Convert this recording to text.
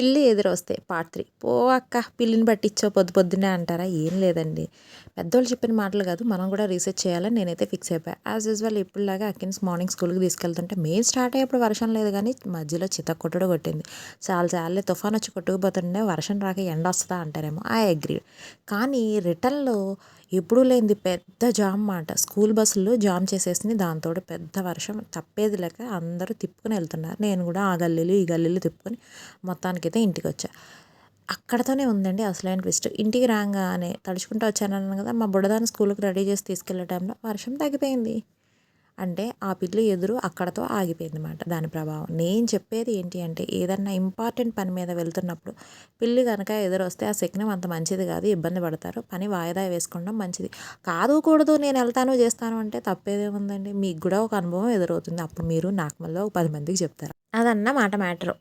పిల్లి ఎదురొస్తే part three పో అక్క పిల్లిని పట్టించో పొద్దు పొద్దునే అంటారా? ఏం లేదండి. పెద్దోళ్ళు చెప్పిన మాటలు కాదు మనం కూడా రీసెర్చ్ చేయాలని నేనైతే ఫిక్స్ అయిపోయా. యాజ్ యూజువల్ ఇప్పుడులాగా అక్కిన్స్ మార్నింగ్ స్కూల్కి తీసుకెళ్తుంటే మెయిన్ స్టార్ట్ అయ్యేప్పుడు వర్షం లేదు కానీ మధ్యలో చిత కొట్టుడు కొట్టింది. చాలా చాలా తుఫాన్ వచ్చి కొట్టుకుపోతుండే వర్షం రాక ఎండ వస్తుందా అంటారేమో. ఐ అగ్రీ కానీ రిటర్న్లో ఎప్పుడూ లేనిది పెద్ద జామ్ మాట. స్కూల్ బస్సులు జామ్ చేసేసింది దాంతో పెద్ద వర్షం. తప్పేది లేక అందరూ తిప్పుకొని వెళ్తున్నారు. నేను కూడా ఆ గల్లీలు ఈ గల్లీలు తిప్పుకొని మొత్తానికైతే ఇంటికి వచ్చా అక్కడతోనే ఉందండి అసలైన ట్విస్ట్. ఇంటికి రాగానే తడుచుకుంటూ వచ్చానన్నాను కదా మా బుడదాన్ని స్కూల్కి రెడీ చేసి తీసుకెళ్ళే టైంలో వర్షం తగ్గిపోయింది. అంటే ఆ పిల్లి ఎదురు అక్కడతో ఆగిపోయింది అనమాట దాని ప్రభావం. నేను చెప్పేది ఏంటి అంటే ఏదన్నా ఇంపార్టెంట్ పని మీద వెళ్తున్నప్పుడు పిల్లి కనుక ఎదురు వస్తే ఆ శక్నం అంత మంచిది కాదు ఇబ్బంది పడతారు. పని వాయిదా వేసుకోవడం మంచిది. కాదు కూడదు నేను వెళ్తాను చేస్తాను అంటే తప్పేదేముందండి మీకు కూడా ఒక అనుభవం ఎదురవుతుంది. అప్పుడు మీరు నాకు మళ్ళీ ఒక పది మందికి చెప్తారు. అదన్న మాట మ్యాటరు.